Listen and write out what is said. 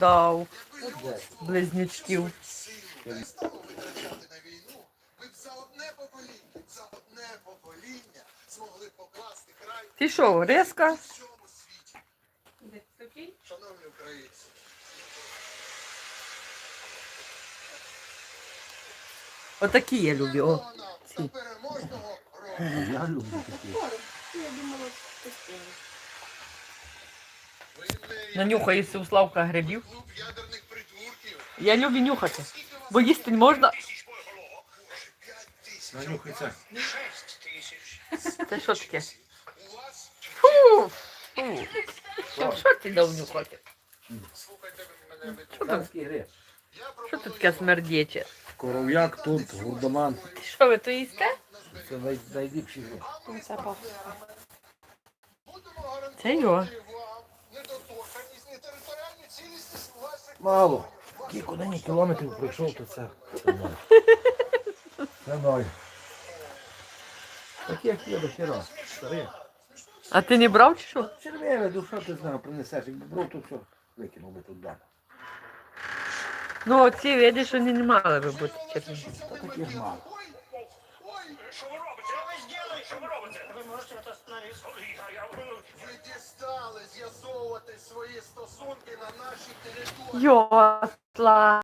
дав близнючків. Стало витрачати на війну, ви б за одне покоління, за одне покоління змогли покласти край Ти що, світі. Шановні українці, Отакі я люблю. О. ці. Я люблю такі. Ви не Нанюхаюся у Славка грибів. Я люблю нюхати, бо їсти не можна. тисяч поголовок? Боже, п'ять тисяч. Нанюхай це. Що таке? Фу! Фу! Що, ти дав нюхати? Що. Я що тут таке смердяче? Коров'як тут, гурдоман. Ти що, ви то їсте? Це най- найліпший гриб. Будемо гарантувати Це його. Мало. Кілька нині кілометрів пройшов, то це. Це ноль. Це ноль. Так як є до хіра. Старий. А ти не брав чи що? Червиве, душа ти знав, принесеш. Якби брав, то все викинув би тут дам. Ну, оці видиш, що вони не мали би бути червоні. Та таких мало. Ой, ой, Що ви робите? Що ви зробите? Що ви робите? Ви можете це остановитися? Я з'ясовувати Йотла.